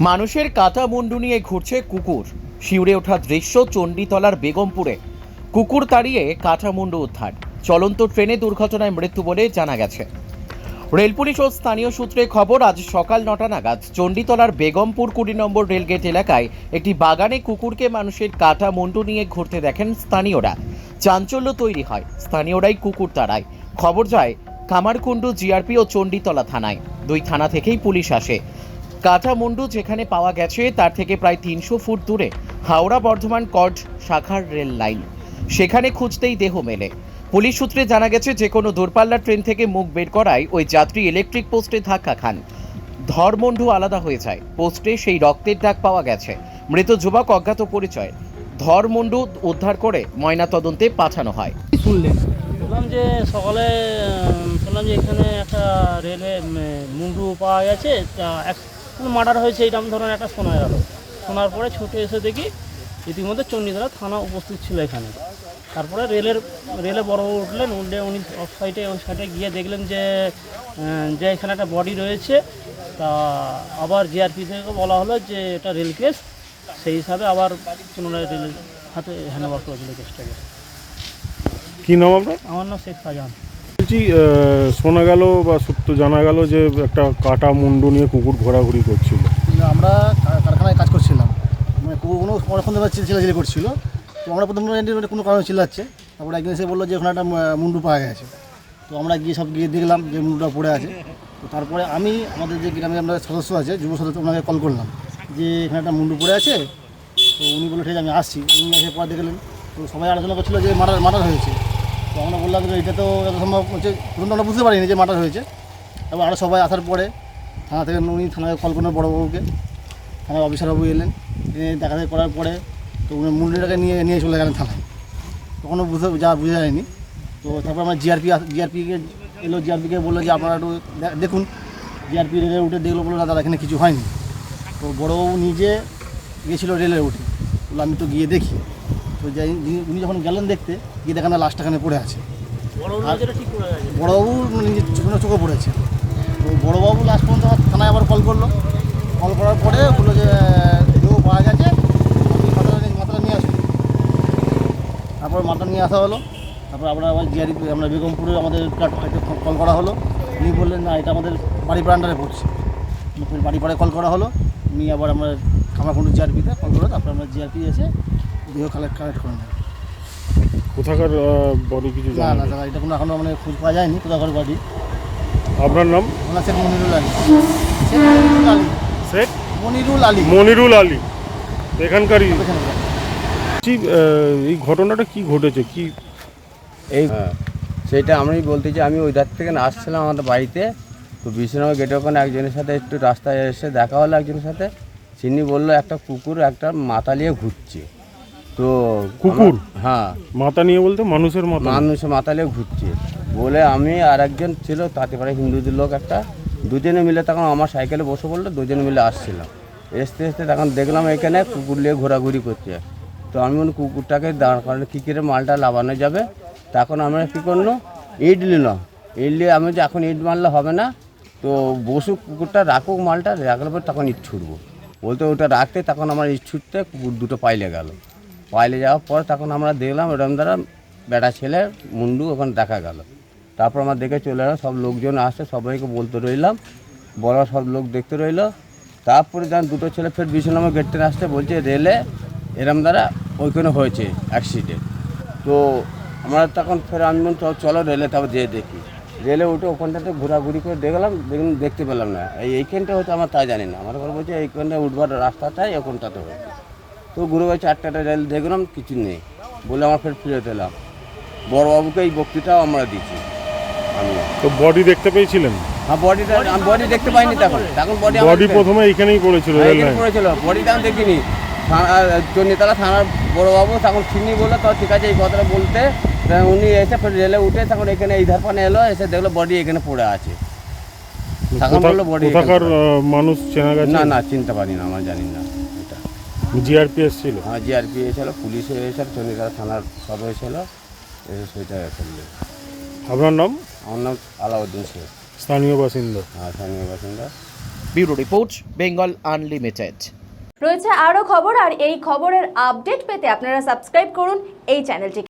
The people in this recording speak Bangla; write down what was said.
মানুষের কাটা মুন্ডু নিয়ে ঘুরছে কুকুর। শিউরে ওঠা দৃশ্য চণ্ডীতলার বেগমপুরে। কুকুর তাড়িয়ে কাটা মুন্ডু উদ্ধার। চলন্ত ট্রেনে দুর্ঘটনায় মৃত্যু বলে জানা গেছে। রেল পুলিশ ও স্থানীয় সূত্রে খবর, আজ সকাল নটা নাগাদ চণ্ডীতলার বেগমপুর কুড়ি নম্বর রেলগেট এলাকায় একটি বাগানে কুকুরকে মানুষের কাটা মুন্ডু নিয়ে ঘুরতে দেখেন স্থানীয়রা। চাঞ্চল্য তৈরি হয়, স্থানীয়রাই কুকুর তাড়ায়। খবর যায়, কামারকুণ্ডু জিআরপি ও চণ্ডীতলা থানায়। দুই থানা থেকেই পুলিশ আসে। কাটামুন্ডু যেখানে পাওয়া গেছে তার থেকে প্রায় তিনশো ফুট দূরে হাওড়া বর্ধমান কর্ড শাখার রেল লাইন। সেখানে খুঁজতেই দেহ মেলে। পুলিশ সূত্রে জানা গেছে যে কোনো দূরপাল্লার ট্রেন থেকে মুখ বের করায় ওই যাত্রী ইলেকট্রিক পোস্টে ধাক্কা খান। ধর্মন্ডু আলাদা হয়ে যায়। পোস্টে সেই রক্তের দাগ পাওয়া গেছে। মৃত যুবক অজ্ঞাত পরিচয়। ধর্মন্ডু উদ্ধার করে ময়নাতদন্তে পাঠানো হয়। শুনলেন? বললাম যে সকালে শুনলাম যে এখানে একটা রেলওয়ে উম, মুন্ডু পাওয়া গেছে তা মার্ডার হয়েছে এইরকম ধরনের একটা শোনা গেল। শোনার পরে ছুটে এসে দেখি ইতিমধ্যে চণ্ডীতলা থানা উপস্থিত ছিল এখানে। তারপরে রেলের রেলে বড় উঠলেন উঠলে উনি অফ সাইডে ওই সাইডে গিয়ে দেখলেন যে যে এখানে একটা বডি রয়েছে তা আবার জিআরপি থেকে বলা হলো যে এটা রেল কেস সেই হিসাবে আবার পুনরায় রেলের হাতে হ্যান্ডওভার করে দিল কেসটাকে কি নাম আপনার? আমার নাম শেখ শাহজাহান বলছি শোনা গেল বা সত্য জানা গেল যে একটা কাটা মুন্ডু নিয়ে কুকুর ঘোরাঘুরি করছিল। আমরা কারখানায় কাজ করছিলাম। মানে কোনো পড়াশোনা ধরে চিল্লাচিল্লি করছিল। তো আমরা প্রথম মানে কোনো কারণে চিল্লাচ্ছে। তারপরে একদিন এসে বলল যে ওখানে একটা মুন্ডু পাওয়া গেছে। তো আমরা গিয়ে সব গিয়ে দেখলাম যে মুন্ডুটা পড়ে আছে। তো তারপরে আমি, আমাদের যে গ্রামে আমরা সদস্য আছে, যুব সদস্য, ওনাকে কল করলাম। যে এখানে একটা মুন্ডু পড়ে আছে। তো উনি বলল, ঠিক আছে, আমি আসছি। উনি এসে পরে দেখলেন। তো সবাই আলোচনা করছিল যে মার্ডার মার্ডার হয়েছে। তো আমরা বললাম যে এটা তো যত সম্ভব হচ্ছে প্রথম তো আমরা বুঝতে পারিনি যে মার্ডার হয়েছে। এবং আরও সবাই আসার পরে থানা থেকে উনি থানায় কল করলেন বড়োবাবুকে। থানায় অফিসারবাবু এলেন, এনে দেখা দেখা করার পরে তো উনি মুন্ডিটাকে নিয়ে নিয়ে চলে গেলেন থানায়। তখনও বুঝতে যা বোঝা যায়নি। তো তারপর আমরা জিআরপি জিআরপিকে এলো জিআরপিকে বলল যে আপনারা একটু দেখুন। জিআরপি রেলে উঠে দেখল বলল দাদা, এখানে কিছু হয়নি। তো বড়োবাবু নিজে গিয়েছিল রেলে উঠে। বলল, আমি তো গিয়ে দেখি। তো যাই উনি যখন গেলেন দেখতে গিয়ে দেখেন না লাশটা এখানে পড়ে আছে বড়বাবু করে নিজের চোখে চোখে পড়েছে। তো বড়বাবু লাস্ট পর্যন্ত থানায় আবার কল করল। কল করার পরে বলল যে কেউ পাওয়া গেছে মাথাটা নিয়ে আসুন তারপর মাথা নিয়ে আসা হলো। তারপর আমরা আবার জিআরই আমরা বেগমপুরে আমাদের কল করা হলো। উনি বললেন না এটা আমাদের বাড়ি প্রান্ডারে পড়ছে। বাড়ি পাড়ে কল করা হলো। নিয়ে আবার আমরা খামারকুণ্ডু জিআরপিতে কল করল তারপর আমরা জিআরপি এসে দেহ কালেক্ট কালেক্ট করে নেব কোথাকার বডি কিছু না জানা না দাদা এটা কোনো এখনও মানে খোঁজ পাওয়া যায়নি কোথাকার বাড়ি আপনার নাম? ওনার শেখ মনিরুল আলী। শেখ মনিরুল আলী। শেখ মনিরুল আলী। মনিরুল আলী। এখানকারই। এই ঘটনাটা কি ঘটেছে? কি? এই সেটা আমি বলতে চাই আমি ওই ধার থেকে না আসছিলাম আমাদের বাড়িতে। তো বিশ্বনাথ গেটে ওখানে একজনের সাথে একটু রাস্তায় এসে দেখা হলো একজনের সাথে। তিনি বলল একটা কুকুর একটা মাথা নিয়ে ঘুরছে। তো কুকুর? হ্যাঁ। মাথা নিয়ে বলতে মানুষের মাথা মানুষের মাথা নিয়ে ঘুরছে। বলে আমি আর একজন ছিল তাতে পারে হিন্দুদের লোক একটা। দুজনে মিলে তখন আমার সাইকেলে বসে পড়ল দুজনে মিলে আসছিলাম। আসতে আসতে তখন দেখলাম এখানে কুকুর নিয়ে ঘোরাঘুরি করছে। তো আমি বলি কুকুরটাকে দাঁড় করানো কী করে মালটা লাগানো যাবে? তখন আমরা কী করল ইট নিলাম। ইট নিয়ে আমি যে এখন ইট মারলে হবে না তো বসুক কুকুরটা রাখুক মালটা রাখলে পর তখন ইট ছুটবো বলতে ওটা রাখতে তখন আমার ইট ছুটতে কুকুর দুটো পাইলে গেল। পাইলে যাওয়ার পর তখন আমরা দেখলাম এরকম দ্বারা বেটা ছেলে, মুন্ডু ওখানে দেখা গেল। তারপর আমরা দেখে চলে এলাম, সব লোকজন আসছে, সবাইকে বলতে রইলাম। বড় সব লোক দেখতে রইল। তারপরে যখন দুটো ছেলে ফের বিশ নম্বর গেটতে আসতে বলছে রেলে এরম দ্বারা ওইখানে হয়েছে অ্যাক্সিডেন্ট তো আমরা তখন ফের আমি চল- রেলে তারপর যেয়ে দেখি। রেলে উঠে ওখানটাতে ঘোরাঘুরি করে দেখলাম দেখলাম, দেখতে পেলাম না। এই এইখানটা হচ্ছে আমার তা জানি না। আমার বলছে, এইখানটা উঠবার রাস্তাটাই ওখানটাতে হয়েছে। তো ঘুরে গেছে চারটাটা রেল দেখলাম কিছু নেই। বলে আমার ফের ফিরে এলাম বড়বাবুকে এই বক্তৃতাও আমরা দিচ্ছি আমি। তো বডি দেখতে পেয়েছিলেন? হ্যাঁ বডিটা আমি বডি দেখতে পাইনি তখন। তখন বডি বডি প্রথমে এইখানেই পড়েছিল রেল লাইন। পড়েছিল। বডি তখন দেখিনি। চন্ডিতলা থানার বড়বাবু তখন চিনি বলল তো ঠিক আছে এই কথাটা বলতে। উনি এসে ফের রেলে উঠে তখন এখানে এই ধার পানে এলো এসে দেখল বডি এখানে পড়ে আছে। তখন বলল এখানে আহ, মানুষ চেনা গেছে? না না চিনতে পারি না আমার জানি না। জিআরপিএস ছিল? হ্যাঁ জিআরপি এসেছিল পুলিশ এসেছিল চন্ডিতলা থানার সব এসেছিল এসে সেটা করলে। আপনার নাম? আমার নাম আলাউদ্দিন শেখ। স্থানীয় বাসিন্দা। হ্যাঁ স্থানীয় বাসিন্দা। Bureau report Bengal unlimited. রয়েছে আরও খবর আর এই খবরের আপডেট পেতে আপনারা সাবস্ক্রাইব করুন এই চ্যানেলটিকে।